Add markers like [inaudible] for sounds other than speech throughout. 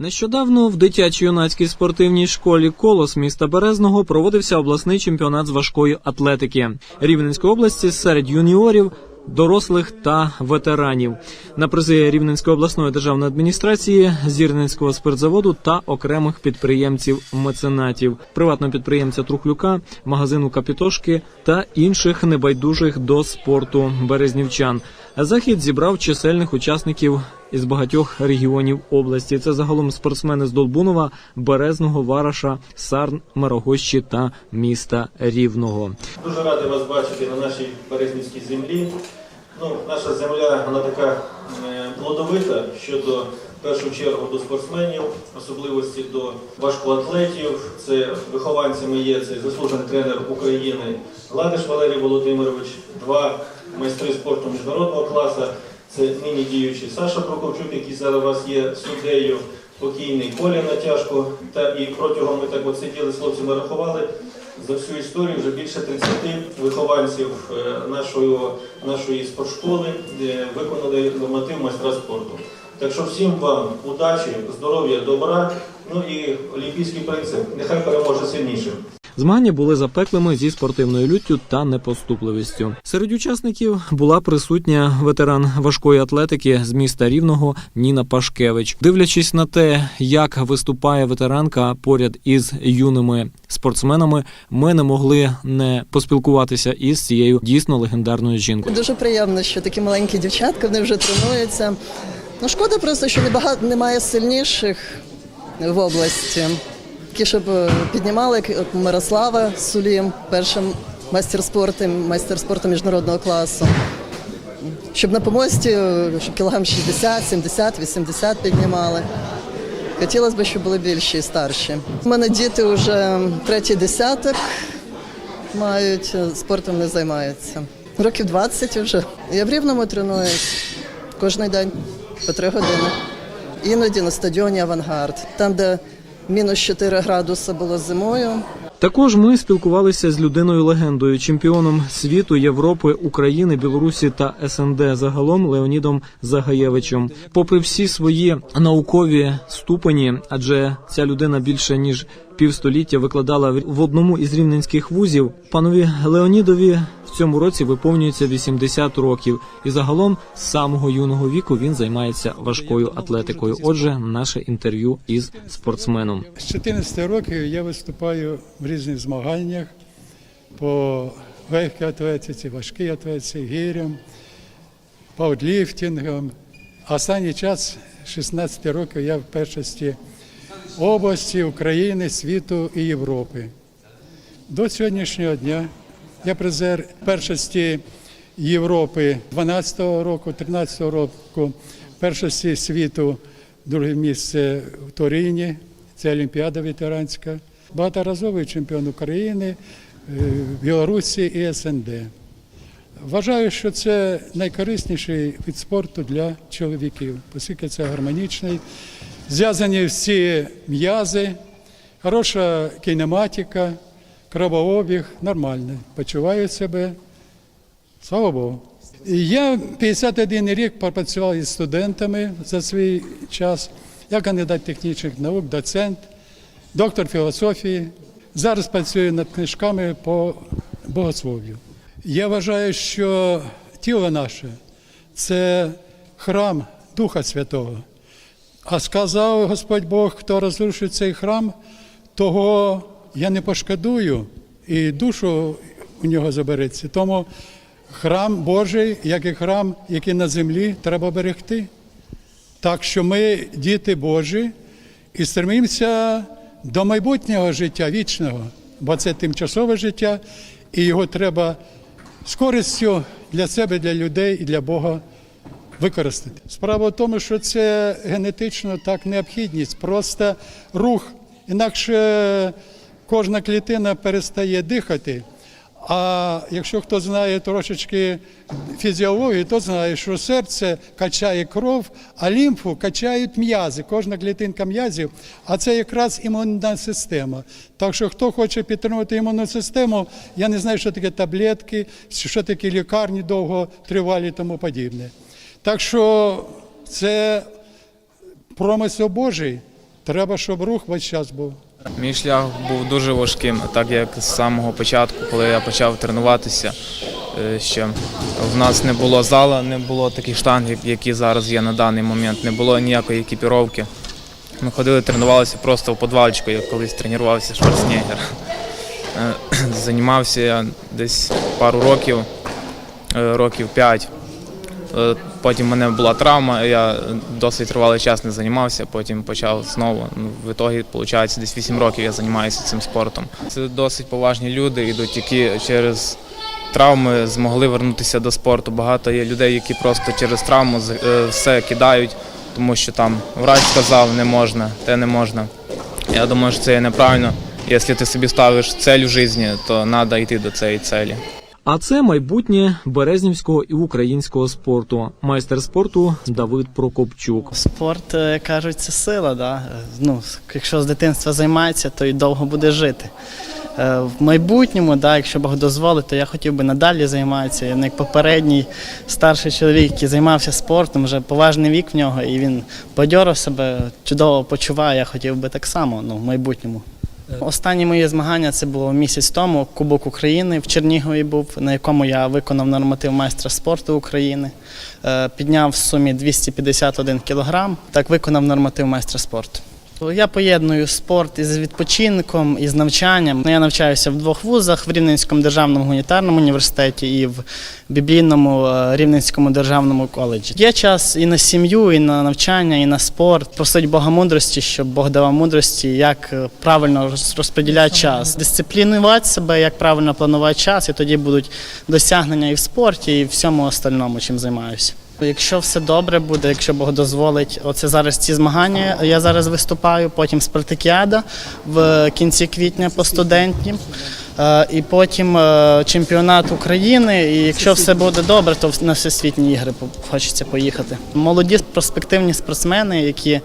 Нещодавно в дитячо-юнацькій спортивній школі Колос міста Березного проводився обласний чемпіонат з важкої атлетики Рівненської області серед юніорів. Дорослих та ветеранів на призи Рівненської обласної державної адміністрації, Зірненського спиртзаводу та окремих підприємців меценатів, приватного підприємця Трухлюка, магазину Капітошки та інших небайдужих до спорту березнівчан. Захід зібрав чисельних учасників із багатьох регіонів області. Це загалом спортсмени з Долбунова, Березного, Вараша, Сарн, Мирогощі та міста Рівного. Дуже радий вас бачити на нашій Березнівській землі. Ну, наша земля вона така е, плодовита щодо в першу чергу до спортсменів, особливості до важкоатлетів. Це вихованцями є це заслужений тренер України Гладиш Валерій Володимирович, два майстри спорту міжнародного класу. Це нині діючий Саша Прокопчук, який зараз у вас є суддею, покійний Коля Натяжко. Та і протягом ми так от сиділи з хлопцями рахували за всю історію вже більше 30 вихованців е, нашої, нашої спортшколи е, виконали норматив майстра спорту. Так що всім вам удачі, здоров'я, добра, ну і олімпійський принцип, нехай переможе сильнішим. Змагання були запеклими зі спортивною люттю та непоступливістю. Серед учасників була присутня ветеран важкої атлетики з міста Рівного Ніна Пашкевич. Дивлячись на те, як виступає ветеранка поряд із юними спортсменами, ми не могли не поспілкуватися із цією дійсно легендарною жінкою. Дуже приємно, що такі маленькі дівчатка вони вже тренуються. Ну шкода просто, що небагато немає сильніших в області. Які щоб е, піднімали, от Мирослава Сулім, першим майстер спорту, майстер спорту міжнародного класу. Щоб на помості, е, щоб кілограм 60, 70, 80 піднімали. Хотілося б, щоб були більші і старші. У мене діти вже третій десяток мають, е, спортом не займаються. Років 20 вже. Я в Рівному тренуюсь кожен день по три години. Іноді на стадіоні Авангард, там, де мінус 4 градуси було зимою. Також ми спілкувалися з людиною легендою, чемпіоном світу, Європи, України, Білорусі та СНД загалом Леонідом Загаєвичем. Попри всі свої наукові ступені, адже ця людина більше ніж півстоліття викладала в одному із рівненських вузів. Панові Леонідові цьому році виповнюється 80 років, і загалом з самого юного віку він займається важкою атлетикою. Отже, наше інтерв'ю із спортсменом. З 14 років я виступаю в різних змаганнях по легкій атлетиці, важкій атлетиці, гірям, пауерліфтингам. А Останній час, 16 років, я в першості області, України, світу і Європи. До сьогоднішнього дня я призер першості Європи 12-го року, 13-го року, першості світу, друге місце в Торіні, це Олімпіада ветеранська, багаторазовий чемпіон України, е, Білорусі і СНД. Вважаю, що це найкорисніший від спорту для чоловіків, оскільки це гармонічний, зв'язані всі м'язи, хороша кінематика, кровообіг, нормальний. Почуваю себе, слава Богу. Я 51 рік попрацював із студентами за свій час. Я кандидат технічних наук, доцент, доктор філософії. Зараз працюю над книжками по богослов'ю. Я вважаю, що тіло наше це храм Духа Святого. А сказав Господь Бог, хто розрушить цей храм, того я не пошкодую, і душу у нього забереться. Тому храм Божий, як і храм, який на землі, треба берегти. Так що ми діти Божі і стремимося до майбутнього життя вічного, бо це тимчасове життя, і його треба з користю для себе, для людей і для Бога використати. Справа в тому, що це генетично так необхідність, просто рух. Інакше кожна клітина перестає дихати. А якщо хто знає трошечки фізіологію, то знає, що серце качає кров, а лімфу качають м'язи, кожна клітинка м'язів, а це якраз імунна система. Так що хто хоче підтримувати імунну систему, я не знаю, що таке таблетки, що таке лікарні довготривалі і тому подібне. Так що це промисел Божий, Треба, щоб рух весь час був. Мій шлях був дуже важким, так як з самого початку, коли я почав тренуватися, е, ще в нас не було зала, не було таких штангів, які зараз є на даний момент, не було ніякої екіпіровки. Ми ходили, тренувалися просто в подвалчику, як колись тренувався Шварценеггер. Е, [clears throat] Займався я десь пару років, е, років п'ять. Потім в мене була травма, я досить тривалий час не займався, потім почав знову. Ну, в ітогі, виходить, десь 8 років я займаюся цим спортом. Це досить поважні люди, йдуть, які через травми змогли вернутися до спорту. Багато є людей, які просто через травму е, все кидають, тому що там врач сказав, не можна, те не можна. Я думаю, що це є неправильно. Якщо ти собі ставиш цель в житті, то треба йти до цієї целі. А це майбутнє березнівського і українського спорту. Майстер спорту Давид Прокопчук. Спорт, е, кажуть, це сила. Да? Ну, якщо з дитинства займається, то й довго буде жити. Е, В майбутньому, да, якщо Бог дозволить, то я хотів би надалі займатися. Я не як попередній старший чоловік, який займався спортом, вже поважний вік в нього, і він бадьоро себе чудово почуває. Я хотів би так само ну, в майбутньому. Останні мої змагання це було місяць тому. Кубок України в Чернігові був, на якому я виконав норматив майстра спорту України. Е, Підняв в сумі 251 кілограм. Так виконав норматив майстра спорту. Я поєдную спорт із відпочинком, із навчанням. Я навчаюся в двох вузах в Рівненському державному гуманітарному університеті і в біблійному е, Рівненському державному коледжі. Є час і на сім'ю, і на навчання, і на спорт. Просить Бога мудрості, щоб Бог давав мудрості, як е, правильно розподіляти час, дисциплінувати себе, як правильно планувати час, і тоді будуть досягнення і в спорті, і в всьому остальному, чим займаюся. Якщо все добре буде, якщо Бог дозволить, оце зараз ці змагання. Я зараз виступаю, потім спартакіада в кінці квітня по студентні. Е, І потім е, чемпіонат України. І якщо все буде добре, то на всесвітні ігри хочеться поїхати. Молоді перспективні спортсмени, які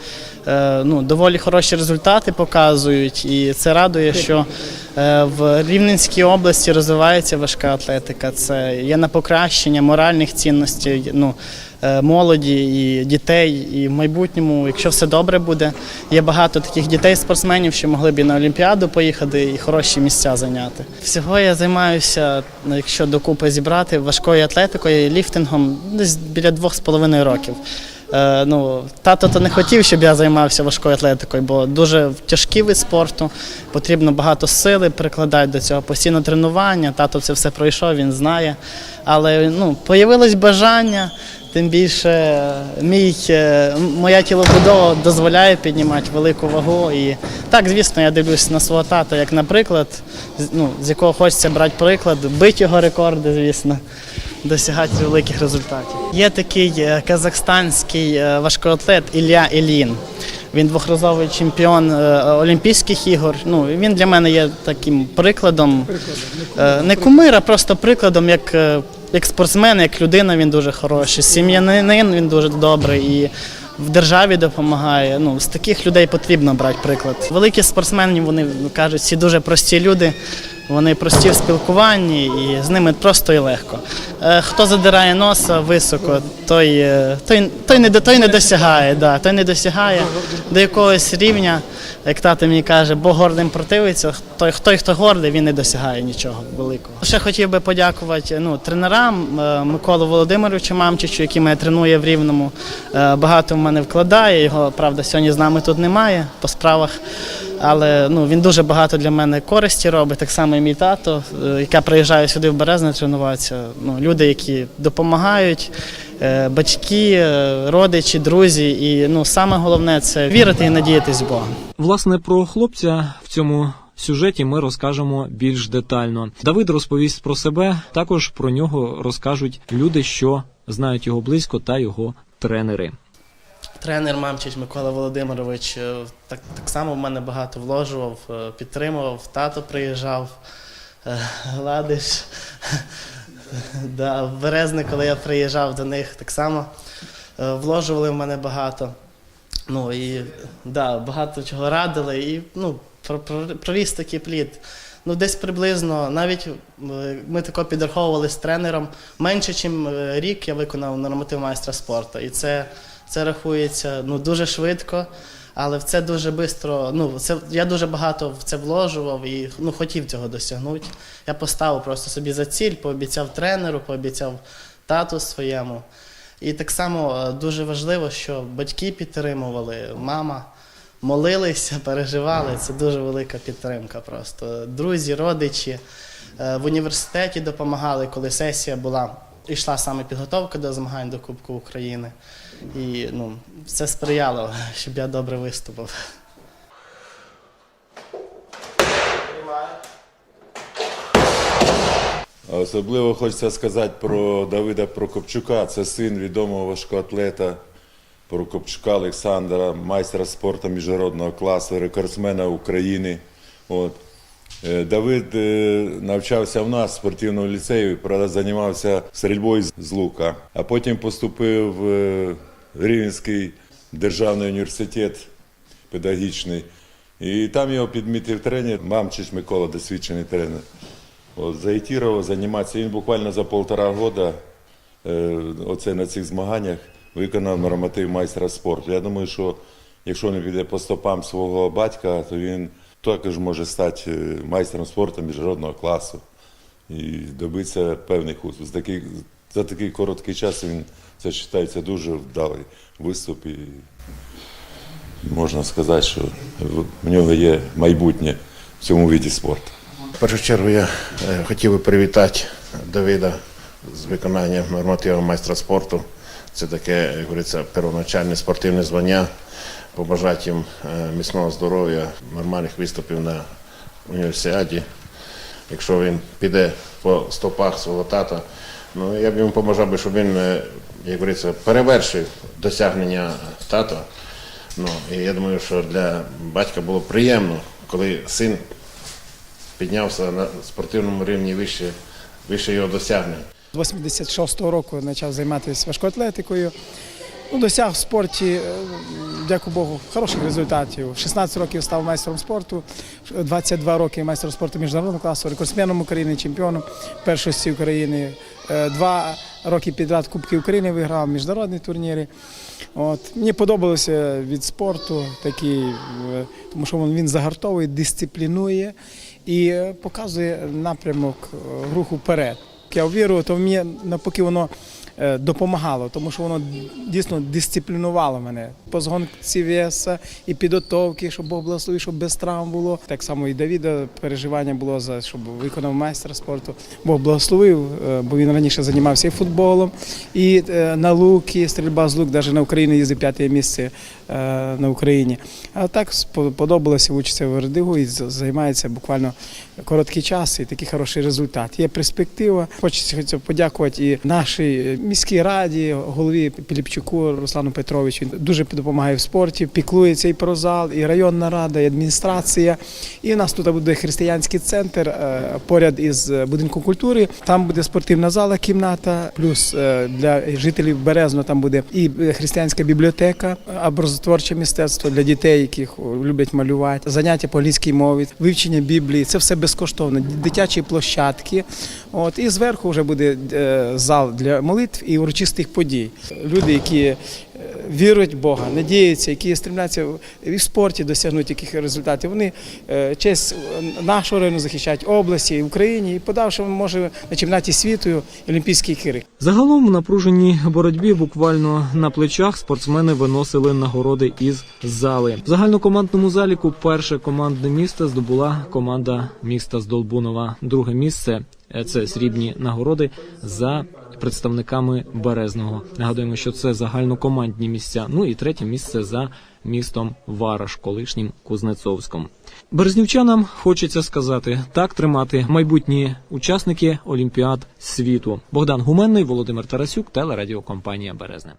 е, ну, доволі хороші результати показують. І це радує, що в Рівненській області розвивається важка атлетика. Це є на покращення моральних цінностей. Ну, е, молоді і дітей, і в майбутньому, якщо все добре буде, є багато таких дітей-спортсменів, що могли б і на Олімпіаду поїхати і хороші місця зайняти. Всього я займаюся, якщо докупи зібрати, важкою атлетикою, ліфтингом десь біля двох з половиною років. Е, ну, тато то не хотів, щоб я займався важкою атлетикою, бо дуже тяжкий вид спорту, потрібно багато сили прикладати до цього, постійно тренування. Тато це все пройшов, він знає. Але ну, появилось бажання, тим більше е, мій, е, моя тілобудова дозволяє піднімати велику вагу. І так, звісно, я дивлюсь на свого тата, як наприклад, ну, з якого хочеться брати приклад, бити його рекорди, звісно досягати великих результатів. Є такий е, казахстанський е, важкоатлет Ілля Ілін. Він двохразовий чемпіон е, Олімпійських ігор. Ну, він для мене є таким прикладом. Е, Не кумир, а просто прикладом, як, як спортсмен, як людина він дуже хороший. Сім'янин він дуже добрий і в державі допомагає. Ну, з таких людей потрібно брати приклад. Великі спортсмени, вони кажуть, всі дуже прості люди. Вони прості в спілкуванні і з ними просто і легко. Е, Хто задирає носа високо, той, е, той, той, не, той не досягає, да, той не досягає до якогось рівня, як тато мені каже, Бог гордим противиться, той, той, хто гордий, він не досягає нічого великого. Ще хотів би подякувати ну, тренерам е, Миколу Володимировичу Мамчичу, який мене тренує в Рівному. Багато в мене вкладає, його, правда, сьогодні з нами тут немає по справах. Але ну, він дуже багато для мене користі робить, так само і мій тато, е, яка приїжджає сюди в Березне тренуватися. Ну, люди, які допомагають, е, батьки, е, родичі, друзі. І ну, саме головне це вірити і надіятись в Бога. Власне, про хлопця в цьому сюжеті ми розкажемо більш детально. Давид розповість про себе, також про нього розкажуть люди, що знають його близько, та його тренери. Тренер Мамчич Микола Володимирович е, так, так само в мене багато вложував, е, підтримував, тато приїжджав, е, Гладиш. [laughs] Да, в коли я приїжджав до них, так само вложували в мене багато. Ну і да, багато чого радили, і ну, про- про- проріс такий плід. Ну, десь приблизно, навіть ми тако підраховували з тренером. Менше, ніж рік я виконав норматив майстра спорту. І це, це рахується ну, дуже швидко. Але в це дуже швидко, ну, це, я дуже багато в це вложував і ну, хотів цього досягнути. Я поставив просто собі за ціль, пообіцяв тренеру, пообіцяв тату своєму. І так само е, дуже важливо, що батьки підтримували, мама молилися, [laughs] переживали. Це дуже велика підтримка. Просто друзі, родичі е, в університеті допомагали, коли сесія була. Йшла саме підготовка до змагань до Кубку України. І ну, це сприяло, щоб я добре виступив. Особливо хочеться сказати про Давида Прокопчука. Це син відомого важкоатлета Прокопчука Олександра, майстра спорту міжнародного класу, рекордсмена України. От. Е, Давид е, навчався в нас в спортивному ліцеї, займався стрільбою з- лука, а потім поступив в е, Рівненський державний університет педагогічний. І там його підмітив тренер, Мамчич Микола, досвідчений тренер. От, заітірував займатися. Він буквально за півтора року оце на цих змаганнях виконав норматив майстра спорту. Я думаю, що якщо він піде по стопам свого батька, то він також може стати е, майстром спорту міжнародного класу і добитися певних успіхів. За такий, за такий короткий час він це вважається дуже вдалий виступ. І можна сказати, що в- нього є майбутнє в цьому виді спорту. В першу чергу я е, хотів би привітати Давида з виконанням нормативу майстра спорту. Це таке, як говориться, первоначальне спортивне звання. Побажати їм е, міцного здоров'я, нормальних виступів на універсіаді. Якщо він піде по стопах свого тата, ну я б йому побажав щоб він, е, як говориться, перевершив досягнення тата. Ну, і я думаю, що для батька було приємно, коли син піднявся на спортивному рівні вище, вище його досягнень. З 86-го року почав займатися важкоатлетикою. Ну, досяг в спорті, е, дякую Богу, хороших результатів. 16 років став майстром спорту, 22 роки майстром спорту міжнародного класу, рекордсменом України, чемпіоном першості України. Е, Два роки підряд Кубки України виграв міжнародні турніри. От. Мені подобалося від спорту, такий, е, тому що він, загартовує, дисциплінує і показує напрямок руху вперед. Я вірю, то мені навпаки воно допомагало, тому що воно дійсно дисциплінувало мене. По згонці веса і підготовки, щоб Бог благословив, щоб без травм було. Так само і Давіда переживання було за щоб виконав майстра спорту. Бог благословив, е, бо він раніше займався і футболом, і е, на луки, стрільба з лук, навіть на Україну їздив п'яте місце е, на Україні. А так спо- подобалося вчитися в РДГУ і займається буквально короткий час і такий хороший результат. Є перспектива. Хочеться подякувати і нашій міській раді, голові Піліпчуку Руслану Петровичу. Він дуже допомагає в спорті, піклується і про зал, і районна рада, і адміністрація. І в нас тут буде християнський центр е, поряд із будинком культури. Там буде спортивна зала, кімната, плюс е, для жителів Березно там буде і християнська бібліотека, образотворче мистецтво для дітей, яких люблять малювати, заняття по англійській мові, вивчення Біблії. Це все безкоштовно. Дитячі площадки. От і зверху вже буде е, зал для молитв і урочистих подій. Люди, які е, вірують в Бога, надіються, які стремляться в спорті досягнути яких результатів. Вони е, честь нашого району захищають області, в Україні і подавши може на чемпіонаті світу і Олімпійський кирик. Загалом в напруженій боротьбі буквально на плечах спортсмени виносили нагороди із зали. В загальнокомандному заліку перше командне місце здобула команда міста з Долбунова. Друге місце е, це срібні нагороди за представниками Березного. Нагадуємо, що це загальнокомандні місця. Ну і третє місце за містом Вараш, колишнім Кузнецовськом. Березнівчанам хочеться сказати так тримати майбутні учасники Олімпіад світу. Богдан Гуменний, Володимир Тарасюк, телерадіокомпанія Березне.